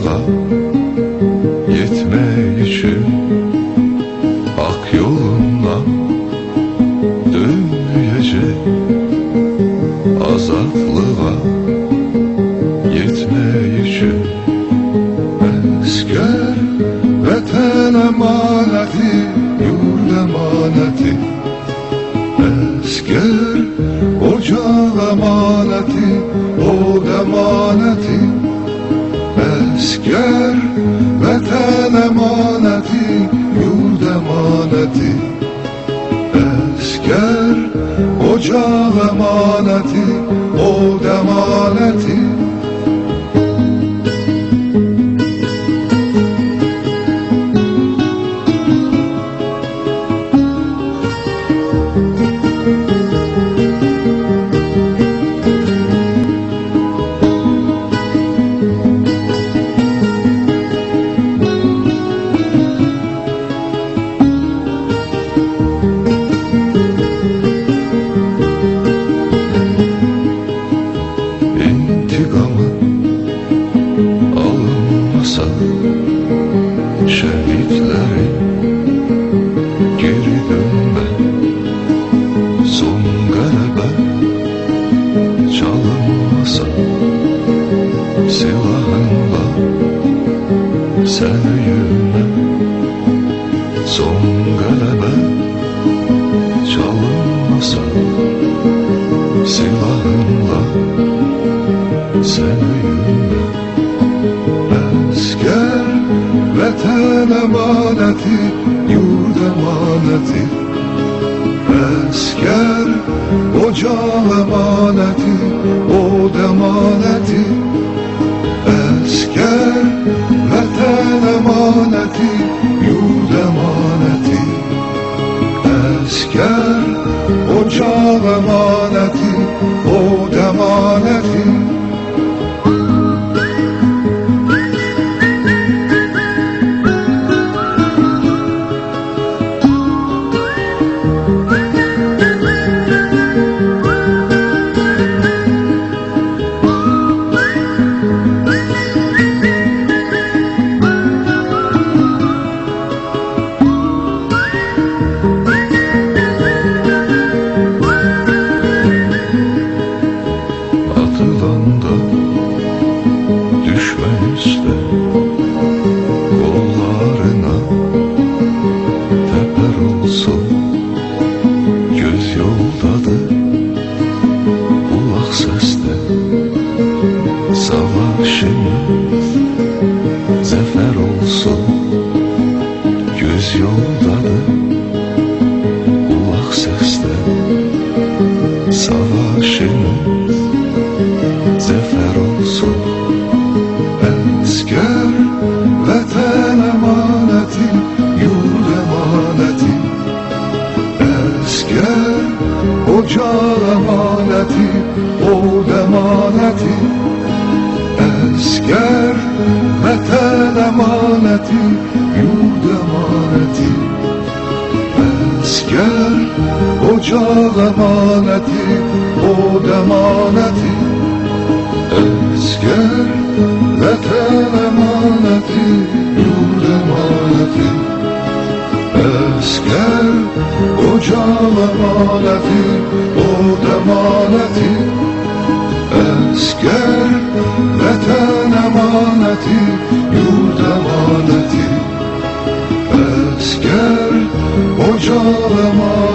yolda Gitme için Hak yolunda Dönmeyecek Azatlığa Gitme için Esker Vatan emaneti Yurt emaneti. Esker Ocak emaneti Emaneti Od emaneti İntikamı alınmasa şehitleri geri dönme. Son galebe çalınmasa silahınla sen yürüme. Son galebe çalınmasa silahınla yürüme Esker vatan emaneti Yurt emaneti Esker Atılan emaneti Yurt emaneti Esker ocak emaneti Od emaneti Esker vatan emaneti Yurt emaneti Esker ocak emaneti Od emaneti Esker vatan emaneti emaneti Esker ocak emaneti